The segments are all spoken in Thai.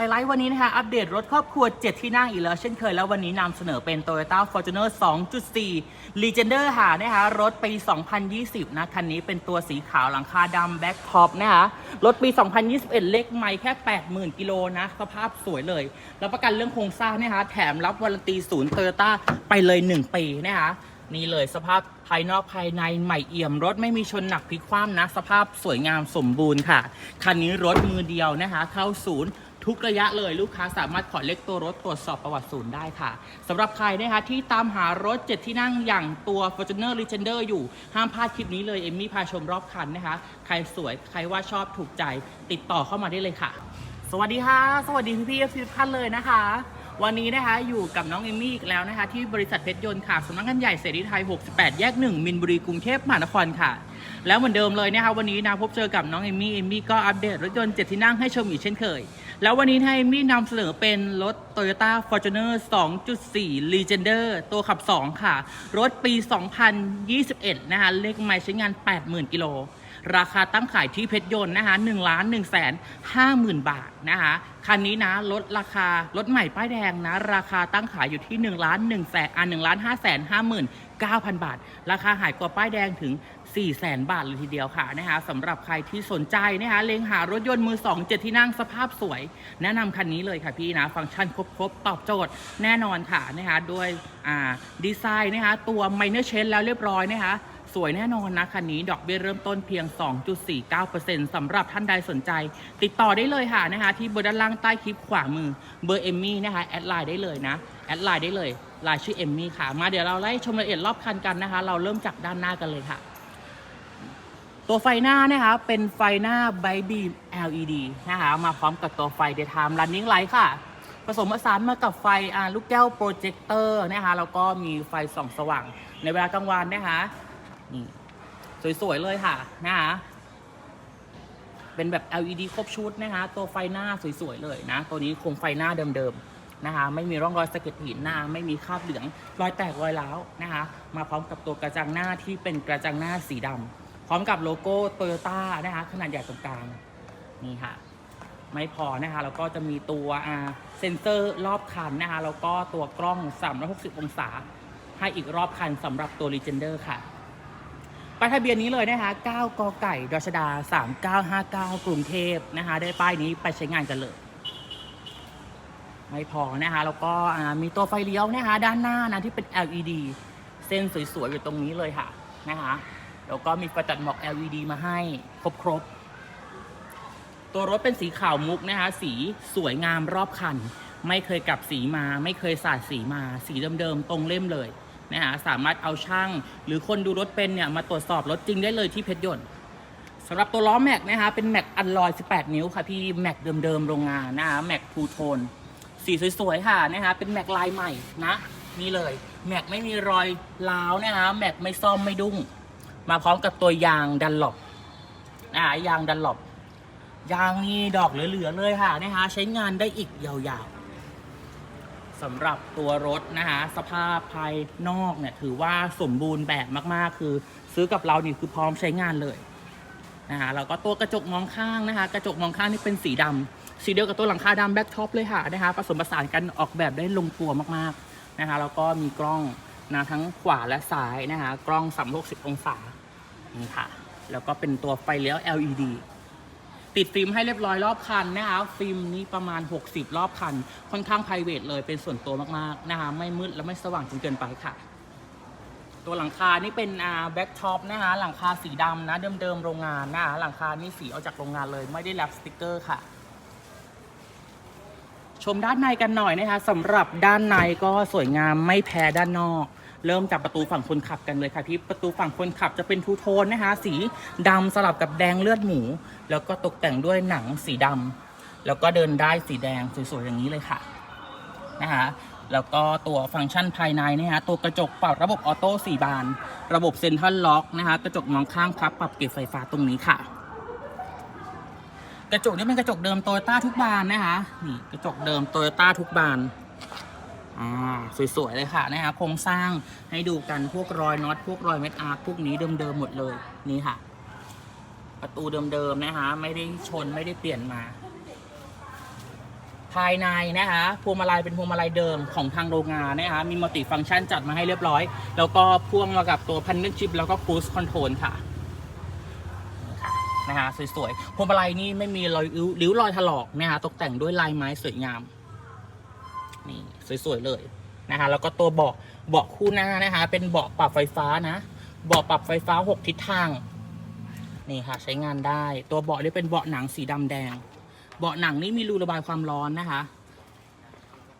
ไฮไลท์วันนี้นะคะอัปเดตรถครอบครัว 7 ที่นั่งอีกแล้ว เช่นเคยแล้ววันนี้นำเสนอเป็น Toyota Fortuner 2.4 Legender ค่ะนะคะรถปี 2020 นะ คันนี้เป็นตัวสีขาวหลังคาดำแบ็คท็อปนะคะรถปี 2021 เลขไม่แค่ 80,000 กิโลนะ สภาพสวยเลย แล้วประกันเรื่องโครงสร้างนะคะแถมรับวารันตีศูนย์ Toyota ไปเลย 1 ปีนะคะนี่เลยสภาพภายนอกภายในใหม่เอี่ยม รถไม่มีชนหนักพลิกคว่ำนะ สภาพสวยงามสมบูรณ์ค่ะ คันนี้รถมือเดียวนะคะ เข้าศูนย์ ทุกระยะเลยลูกค้าสามารถขอเลขตัวรถตรวจสอบประวัติศูนย์ได้ค่ะสำหรับใครนะคะที่ตามหารถ 7 ที่นั่งอย่างตัว Fortuner Legender อยู่ห้ามพลาดคลิปนี้เลย เอมมี่พาชมรอบคันนะคะ ใครสวยใครว่าชอบถูกใจติดต่อเข้ามาได้เลยค่ะ สวัสดีค่ะ สวัสดีพี่พี่ๆทุกท่านเลยนะคะ วันนี้นะคะอยู่กับน้องเอมมี่อีกแล้วนะคะ ที่บริษัทเพชรยนต์ค่ะสำนักงานใหญ่เสรีไทย 68 แยก 1 มินบุรีกรุงเทพมหานครค่ะแล้วเหมือนเดิมเลยนะคะวันนี้นะพบเจอกับน้องเอมมี่เอมมี่ก็อัปเดตรถยนต์7ที่นั่งให้ชมอีกเช่นเคย แล้ววันนี้ให้มี่นำเสนอเป็นรถ Toyota Fortuner 2.4 Legender ตัวขับ 2 ค่ะ รถปี 2021 นะคะ เลขไมล์ใช้งาน 80,000 กิโล ราคาตั้งขายที่เพชรยนต์นะคะ1ล้าน1แสน50,000บาทนะคะคันนี้นะลดราคารถใหม่ป้ายแดงนะ ราคาตั้งขายอยู่ที่1ล้าน1แสนอ่า1ล้าน5แสน59,000บาท ราคาหายกว่าป้ายแดงถึง4แสนบาทเลยทีเดียวค่ะนะคะสำหรับใครที่สนใจนะคะเลงหารถยนต์มือ2 7ที่นั่งสภาพสวย แนะนำคันนี้เลยค่ะพี่นะ ฟังก์ชันครบๆ ตอบโจทย์แน่นอนค่ะนะคะด้วยอ่าดีไซน์นะคะตัวไมเนอร์เชนแล้วเรียบร้อยนะคะ สวยแน่นอนนะคันนี้ดอกเบี้ยเริ่มต้นเพียง 2.49%สำหรับท่านใดสนใจ ติดต่อได้เลยค่ะนะคะที่เบอร์ด้านล่างใต้คลิปขวามือเบอร์เอมมี่นะคะแอดไลน์ได้เลยนะแอดไลน์ได้เลยไลน์ชื่อเอมมี่ค่ะ มาเดี๋ยวเราไล่ชมรายละเอียดรอบคันกันนะคะ เราเริ่มจากด้านหน้ากันเลยค่ะ ตัวไฟหน้านะคะเป็นไฟหน้าไบบีม LED นะคะ มาพร้อมกับตัวไฟ Daytime Running Light ค่ะ ผสมผสานมากับไฟลูกแก้วโปรเจคเตอร์นะคะ แล้วก็มีไฟส่องสว่างในเวลากลางวันนะคะ นี่สวย ๆ เลยค่ะ นะคะเป็นแบบ LED ครบชุดนะคะ ตัวไฟหน้าสวย ๆ เลยนะ ตัวนี้คงไฟหน้าเดิม ๆ นะคะ ไม่มีร่องรอยสะเก็ดหินหน้า ไม่มีคราบเหลือง รอยแตกรอยร้าวนะคะ มาพร้อมกับตัวกระจังหน้าที่เป็นกระจังหน้าสีดำพร้อมกับโลโก้โตโยต้านะคะ ขนาดใหญ่ตรงกลาง นี่ค่ะ ไม่พอนะคะ แล้วก็จะมีตัวเซ็นเซอร์รอบคันนะคะ แล้วก็ตัวกล้อง 360 องศา ให้อีกรอบคันสำหรับตัว Legender ค่ะ ป้ายทะเบียนนี้เลยนะคะ9กไก่ดชดา 3959 กรุงเทพนะคะ ได้ป้ายนี้ไปใช้งานกันเลย ไม่พอนะคะ แล้วก็มีตัวไฟเลี้ยวนะคะ ด้านหน้านะที่เป็น LED เส้นสวยๆ อยู่ตรงนี้เลยค่ะนะคะ แล้วก็มีไฟตัดหมอก LED มาให้ครบๆ ตัวรถเป็นสีขาวมุกนะคะ สีสวยงามรอบคัน ไม่เคยกลับสีมา ไม่เคยสาดสีมา สีเดิมๆ ตรงเล่มเลย นะคะสามารถเอาช่าง หรือคนดูรถเป็นเนี่ยมาตรวจสอบรถจริงได้เลยที่เพชรยนต์สำหรับตัวล้อแม็กนะคะเป็นแม็กอันลอย 18 นิ้วค่ะพี่แม็กเดิมๆโรงงานนะคะแม็กทูโทนสีสวยๆค่ะนะคะเป็นแม็กลายใหม่นะนี่เลยแม็กไม่มีรอยร้าวนะคะแม็กไม่ซ่อมไม่ดุ้ง มาพร้อมกับตัวยางดันหลบนะคะยางดันหลบยางนี่ดอกเหลือๆเลยค่ะนะคะใช้งานได้อีกยาวๆ สำหรับตัวรถนะคะสภาพภายนอกเนี่ยถือว่าสมบูรณ์แบบมากๆ คือซื้อกับเรานี่คือพร้อมใช้งานเลยนะคะแล้วก็ตัวกระจกมองข้างนะคะ กระจกมองข้างนี่เป็นสีดำสีเดียวกับตัวหลังคาดำแบ็คท็อปเลยค่ะนะคะผสมผสานกันออกแบบได้ลงตัวมากๆนะคะแล้วก็มีกล้องนะทั้งขวาและซ้ายนะคะกล้อง360องศานี่ค่ะแล้วก็เป็นตัวไฟเลี้ยว LED ติดฟิล์มให้เรียบร้อยรอบคันนะคะฟิล์มนี้ประมาณ 60 รอบคัน ค่อนข้าง p r i v a t เลยเป็นส่วนตัวมากๆนะคะไม่มืดและไม่สว่างจนเกินไปค่ะ ตัวหลังคานี่เป็นอ่าแบ็กท็อปนะคะหลังคาสีดำนะเดิมๆโรงงานนะคะหลังคานี่สีเอาจากโรงงานเลยไม่ได้แรปสติกเกอร์ค่ะชมด้านในกันหน่อยนะคะสำหรับด้านในก็สวยงามไม่แพ้ด้านนอก เริ่มจากประตูฝั่งคนขับกันเลยค่ะที่ประตูฝั่งคนขับจะเป็นทูโทนนะคะ สีดำสลับกับแดงเลือดหมู แล้วก็ตกแต่งด้วยหนังสีดำแล้วก็เดินได้สีแดงสวยๆอย่างนี้เลยค่ะนะคะแล้วก็ตัวฟังก์ชันภายในนะคะตัวกระจกปรับระบบออโต้4บาน ระบบเซ็นทรัลล็อกนะคะกระจกมองข้างพับปรับเก็บไฟฟ้าตรงนี้ค่ะ กระจกนี่เป็นกระจกเดิมโตโยต้าทุกบานนะคะนี่กระจกเดิมโตโยต้าทุกบาน อ่าสวยๆเลยค่ะนะคะโครงสร้างให้ดูกันพวกรอยน็อตพวกรอยเม็ดอาร์คพวกนี้เดิมๆหมดเลยนี่ค่ะ ประตูเดิมๆนะคะไม่ได้ชนไม่ได้เปลี่ยนมา ภายในนะคะพวงมาลัยเป็นพวงมาลัยเดิมของทางโรงงานนะคะมีมัลติฟังก์ชันจัดมาให้เรียบร้อย แล้วก็พ่วงมากับตัวพันธุ์ชิปแล้วก็ cruise control ค่ะนะนะคะสวยๆพวงมาลัยนี่ไม่มีรอยริ้วริ้วรอยถลอกนะคะตกแต่งด้วยลายไม้สวยงาม นี่ สวยๆเลยนะคะแล้วก็ตัวเบาะเบาะคู่หน้านะคะ เป็นเบาะปรับไฟฟ้านะเบาะปรับไฟฟ้า 6 ทิศทางนี่ค่ะ ใช้งานได้ ตัวเบาะนี่เป็นเบาะหนังสีดำแดง เบาะหนังนี่มีรูระบายความร้อนนะคะ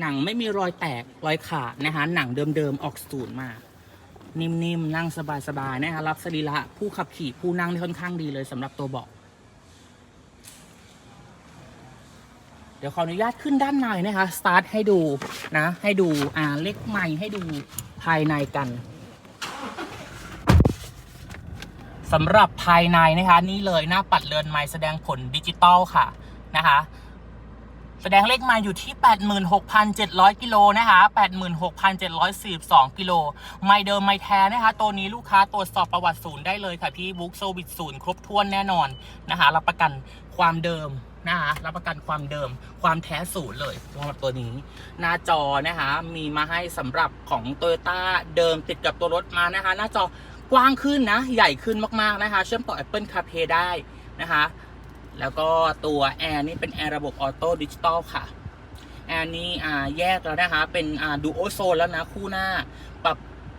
หนังไม่มีรอยแตกรอยขาดนะคะ หนังเดิมๆออกสูตรมา นิ่มๆนั่งสบายๆนะคะรับสรีระผู้ขับขี่ผู้นั่งได้ค่อนข้างดีเลยสำหรับตัวเบาะ ดี๋ยวขออนุญาตขึ้นด้านในนะคะสตาร์ทให้ดูนะ ให้ดูอ่าเล็กใหม่ให้ดูภายในกันสำหรับภายในนะคะ นี่เลยหน้าปัดเรือนไม้แสดงผลดิจิตอลค่ะนะคะ แสดงเลขไมาอยู่ที่ 86,700 กิโลนะคะ 86,742 กิโล ไม่เดิมไม่แท้นะคะ ตัวนี้ลูกค้าตรวจสอบประวัติศูนย์ได้เลยค่ะพี่บุ๊กโซวิตศูนย์ครบถ้วนแน่นอนนะคะรับประกันความเดิม นะคะรับประกันความเดิมความแท้ศูนย์เลยสำหรับตัวนี้ หน้าจอนะคะมีมาให้สำหรับของโตโยต้าเดิมติดกับตัวรถมานะคะ หน้าจอกว้างขึ้นนะ ใหญ่ขึ้นมากๆนะคะ เชื่อมต่อ Apple CarPlay ได้นะคะ แล้วก็ตัวแอร์นี่เป็นแอร์ระบบออโต้ดิจิตอลค่ะแอร์นี้อ่าแยกแล้วนะคะ เป็นอ่าดูโอโซนแล้วนะ คู่หน้าปรับ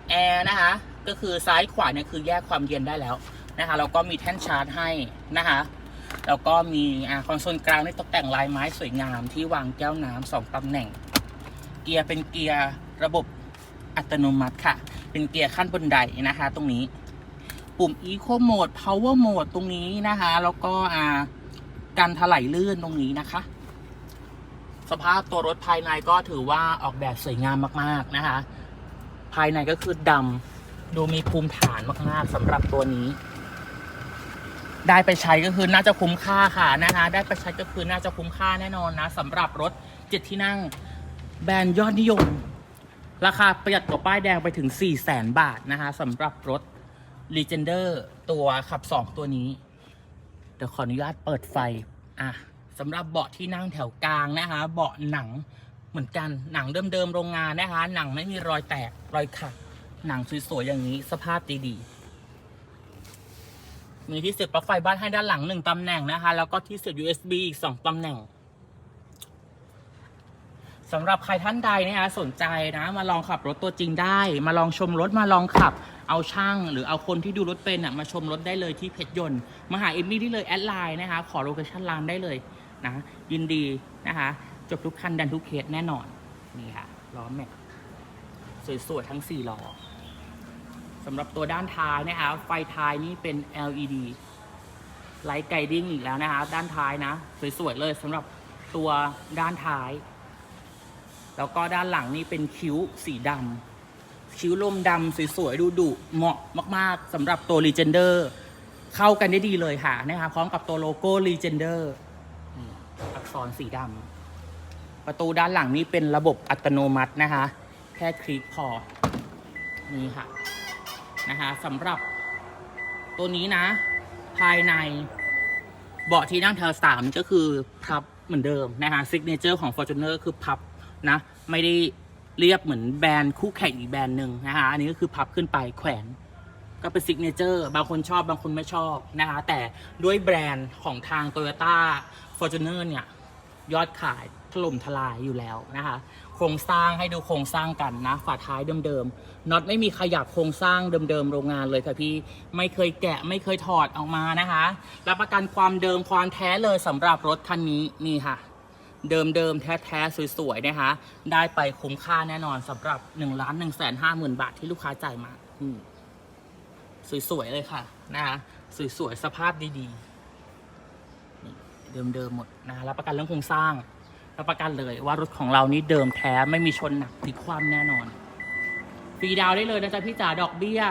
แอร์นะคะ ก็คือซ้ายขวาเนี่ยคือแยกความเย็นได้แล้วนะคะแล้วก็มีแท่นชาร์จให้นะคะ แล้วก็มีอ่าคอนโซลกลางนี่ตกแต่งลายไม้สวยงามที่วางแก้วน้ำสองตำแหน่ง เกียร์เป็นเกียร์ระบบอัตโนมัติค่ะ เป็นเกียร์ขั้นบนไดนะคะ ตรงนี้ปุ่ม Eco Mode Power Mode ตรงนี้นะคะ แล้วก็อ่าการถลายลื่นตรงนี้นะคะ สภาพตัวรถภายในก็ถือว่าออกแบบสวยงามมากๆนะคะ ภายในก็คือดำดูมีภูมิฐานมากๆสำหรับตัวนี้ ได้ไปใช้ก็คือน่าจะคุ้มค่าค่ะนะคะ ได้ไปใช้ก็คือน่าจะคุ้มค่าแน่นอนนะสำหรับรถเจ็ดที่นั่งแบรนด์ยอดนิยม ราคาประหยัดกว่าป้ายแดงไปถึง 4 0 0แสนบาทนะคะสำหรับรถ Legender ตัวขับ 2 ตัวนี้ เดี๋ยวขออนุญาตเปิดไฟ อะสำหรับเบาะที่นั่งแถวกลางนะคะ เบาะหนังเหมือนกันหนังเดิมๆโรงงานนะคะ หนังไม่มีรอยแตกรอยขัดหนังสวยๆอย่างนี้สภาพดีๆ มีที่เสียบปลั๊กไฟบ้านให้ด้านหลังหนึ่งตำแหน่งนะคะ แล้วก็ที่เสียบ USB อีกสองตำแหน่งสำหรับใครท่านใดนะคะสนใจนะ มาลองขับรถตัวจริงได้ มาลองชมรถมาลองขับ เอาช่าง หรือเอาคนที่ดูรถเป็นอะมาชมรถได้เลยที่เพชรยนต์มาหาเอมมี่ที่เลยแอดไลน์นะคะ ขอโลเคชั่นร้านได้เลยนะยินดีนะคะ จบทุกคันดันทุกเคสแน่นอนนี่ค่ะล้อแม็กสวยๆทั้ง4ล้อ สำหรับตัวด้านท้ายนะคะ ไฟท้ายนี่เป็น LED ไลท์ไกดิ้งอีกแล้วนะคะ ด้านท้ายนะ สวย ๆ เลยสำหรับตัวด้านท้าย แล้วก็ด้านหลังนี่เป็นคิ้วสีดำคิ้วลมดำสวย ๆ ดูดุเหมาะมาก ๆสำหรับตัว Legender เข้ากันได้ดีเลยค่ะนะคะพร้อมกับตัวโลโก้ Legender อักษรสีดำประตูด้านหลังนี่เป็นระบบอัตโนมัตินะคะ แค่คลิกพอนี่ค่ะ นะคะสำหรับตัวนี้นะ ภายในเบาะที่นั่งแถวสามก็คือพับเหมือนเดิมนะคะซิกเนเจอร์ของ Fortuner คือพับนะ ไม่ได้เรียบเหมือนแบรนด์คู่แข่งอีกแบรนด์หนึ่งนะคะอันนี้ก็คือพับขึ้นไปแขวนก็เป็นซิกเนเจอร์บางคนชอบบางคนไม่ชอบนะคะแต่ด้วยแบรนด์ของทาง Toyota Fortuner เนี่ย ยอดขาย ถล่มทลายอยู่แล้วนะคะ โครงสร้างให้ดูโครงสร้างกันนะ ฝาท้ายเดิมๆน็อตไม่มีขยับโครงสร้างเดิมๆโรงงานเลยค่ะพี่ ไม่เคยแกะไม่เคยถอดออกมานะคะ รับประกันความเดิมความแท้เลยสำหรับรถคันนี้นี่ค่ะ เดิมๆแท้ๆสวยๆนะคะ ได้ไปคุ้มค่าแน่นอนสำหรับ1นึ่งล้านหนึ่งแสนห้าหมื่นบาทที่ลูกค้าจ่ายมาอืสวยๆเลยค่ะนะคะสวยๆสภาพดีๆเดิมๆหมดนะรับประกันเรื่องโครงสร้าง รับประกันเลยว่ารถของเรานี้เดิมแท้ไม่มีชนหนักพลิกคว่ำแน่นอนฟรีดาวได้เลยนะจ๊ะพี่จ๋าดอกเบี้ย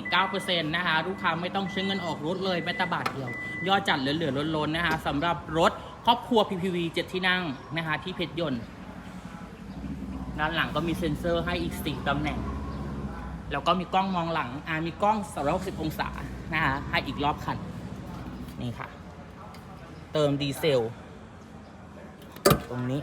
2.49%นะคะลูกค้าไม่ต้องใช้เงินออกรถเลยแม้แต่บาทเดียว ยอดจัดเหลือๆล้นๆนะคะสำหรับรถครอบครัว PPV 7 ที่นั่งนะคะที่เพชรยนต์ด้านหลังก็มีเซ็นเซอร์ให้อีก 4ตำแหน่ง แล้วก็มีกล้องมองหลังอ่ามีกล้อง 360 องศานะคะให้อีกรอบคัน นี่ค่ะ เติมดีเซล ตรงนี้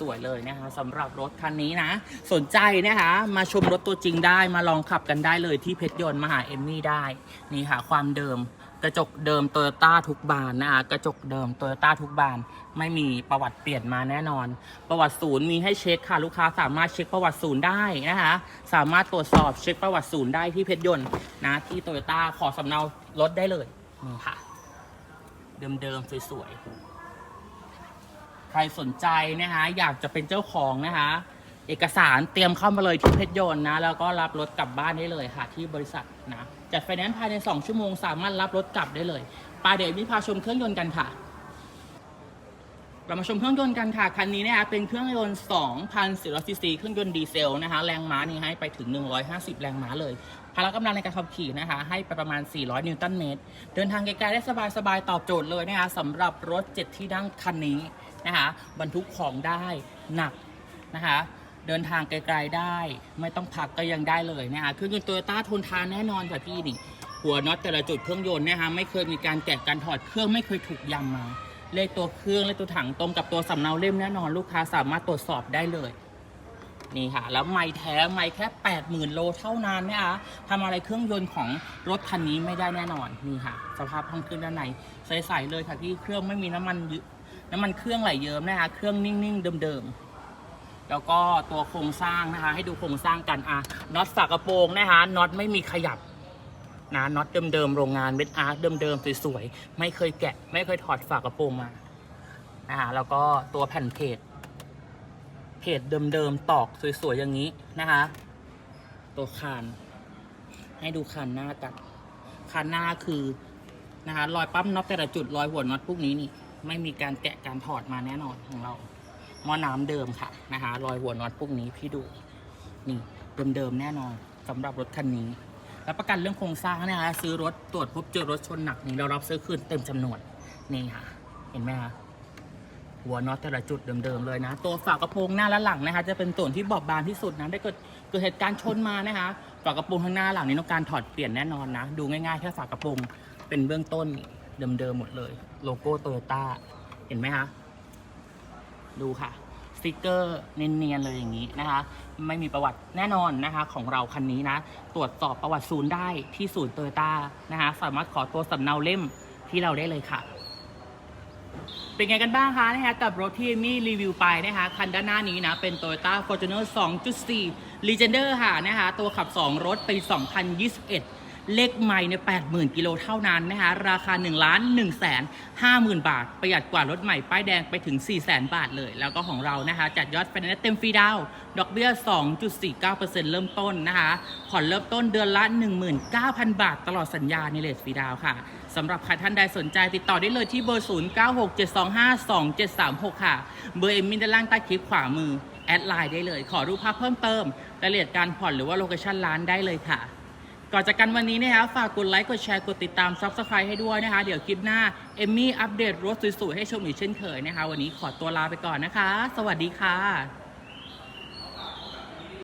สวย ๆ เลยนะคะสำหรับรถคันนี้นะ สนใจนะคะ มาชมรถตัวจริงได้มาลองขับกันได้เลยที่เพชรยนต์มหาเอมมี่ได้ นี่ค่ะ ความเดิมกระจกเดิมโตโยต้าทุกบานนะคะกระจกเดิมโตโยต้าทุกบาน ไม่มีประวัติเปลี่ยนมาแน่นอน ประวัติศูนย์มีให้เช็คค่ะ ลูกค้าสามารถเช็คประวัติศูนย์ได้นะคะ สามารถตรวจสอบเช็คประวัติศูนย์ได้ที่เพชรยนต์นะที่โตโยต้าขอสำเนารถได้เลยนี่ค่ะ เดิมๆสวยๆ รสนใจนะคะ อยากจะเป็นเจ้าของนะคะ เอกสารเตรียมเข้ามาเลยที่เพชรยนต์นะ แล้วก็รับรถกลับบ้านได้เลยค่ะที่บริษัทนะจัดไฟแนนซ์ภายใน 2 ชั่วโมง สามารถรับรถกลับได้เลยปาเดี๋ยวมิพาชมเครื่องยนต์กันค่ะ เรามาชมเครื่องยนต์กันค่ะ คันนี้นะคะเป็นเครื่องยนต์2,400ซีซีเครื่องยนต์ดีเซลนะคะ แรงม้านี่ให้ไปถึง 150 แรงม้าเลยพละกำลังในการขับขี่นะคะ ให้ไปประมาณ 400 นิวตันเมตร เดินทางไกลๆได้สบายๆ ตอบโจทย์เลยนะคะสำหรับรถ 7 ที่นั่งคันนี้ นะคะบรรทุกของได้หนักนะคะเดินทางไกลๆได้ ไม่ต้องพักก็ยังได้เลยนะคะเครื่องยนต์โตโยต้าทนทานแน่นอนค่ะพี่นี่หัวน็อตแต่ละจุดเครื่องยนต์นะคะไม่เคยมีการแกะการถอดเครื่องไม่เคยถูกยำมา เลขตัวเครื่องเลขตัวถังตรงกับตัวสำเนาเล่มแน่นอนลูกค้าสามารถตรวจสอบได้เลยนี่ค่ะ แล้วไม่แท้ไม่แค่ 80,000 โลเท่านั้นนะคะทำอะไรเครื่องยนต์ของรถคันนี้ไม่ได้แน่นอน นี่ค่ะ สภาพห้องเครื่องด้านในใสๆเลยค่ะที่เครื่องไม่มีน้ำมันเยอะ น้ำมันเครื่องไหลเยิ้มนะคะ เครื่องนิ่งๆเดิมๆ แล้วก็ตัวโครงสร้างนะคะ ให้ดูโครงสร้างกันอะน็อตฝากระโปรงนะคะน็อตไม่มีขยับนะน็อตเดิมๆโรงงานเวทอาร์ตเดิมๆสวยๆไม่เคยแกะ ไม่เคยถอดฝากระโปรงมานะฮะแล้วก็ตัวแผ่นเพจเพจเดิมๆตอกสวยๆอย่างนี้นะคะ ตัวคานให้ดูคานหน้ากันคานหน้าคือนะคะรอยปั๊มน็อตแต่ละจุดรอยหัวน็อตพวกนี้นี่ ไม่มีการแกะการถอดมาแน่นอนของเราหม้อน้ำเดิมค่ะนะคะรอยหัวน็อตพวกนี้พี่ดูนี่เดิมๆแน่นอนสำหรับรถคันนี้รับประกันเรื่องโครงสร้างนะคะซื้อรถตรวจพบเจอรถชนหนักนี่เรารับซื้อคืนเต็มจำนวนนี่ค่ะ เห็นไหมคะหัวน็อตแต่ละจุดเดิมๆเลยนะ ตัวฝากระโปรงหน้าและหลังนะคะ จะเป็นส่วนที่บอบบางที่สุดนะได้เกิดเกิดเหตุการณ์ชนมานะคะฝากระโปรงข้างหน้าหลังนี้ต้องการถอดเปลี่ยนแน่นอนนะ ดูง่ายๆแค่ฝากระโปรงเป็นเบื้องต้น เดิมๆหมดเลย โลโก้โตโยต้าเห็นไหมคะ ดูค่ะสติกเกอร์เนียนๆเลยอย่างนี้นะคะ ไม่มีประวัติแน่นอนนะคะ ของเราคันนี้นะ ตรวจสอบประวัติศูนย์ได้ที่ศูนย์โตโยต้านะคะ สามารถขอตัวสำเนาเล่มที่เราได้เลยค่ะ เป็นไงกันบ้างคะนะคะกับรถที่มี่รีวิวไปนะคะ คันด้านหน้านี้นะ เป็น Toyota Fortuner 2.4 Legender ค่ะนะคะ ตัวขับ 2 รถปี 2021 เลขใหม่ใน80,000 กิโลเท่านั้นนะคะราคา1ล้าน1แสน50,000 บาท ประหยัดกว่ารถใหม่ป้ายแดงไปถึง4แสนบาทเลย แล้วก็ของเรานะคะจัดยอดไฟแนนซ์เต็มฟรีดาวดอกเบี้ย 2.49%เริ่มต้นนะคะผ่อนเริ่มต้นเดือนละ 19,000 บาท ตลอดสัญญาในเลทฟรีดาวค่ะสำหรับใครท่านใดสนใจติดต่อได้เลยที่เบอร์ 0967252736 ค่ะ เบอร์เอ็มมินด้านล่างใต้คลิปขวามือแอดไลน์ได้เลย ขอรูปภาพเพิ่มเติมรายละเอียดการผ่อนหรือว่าโลเคชั่นร้านได้เลยค่ะ ก่อนจากกันวันนี้นะคะฝากกดไลค์กดแชร์กดติดตาม s u b สไครต์ให้ด้วยนะคะ เดี๋ยวคลิปหน้า เอมมี่อัปเดตรถสวยๆให้ชมอีกเช่นเคยนะคะ วันนี้ขอตัวลาไปก่อนนะคะ สวัสดีค่ะ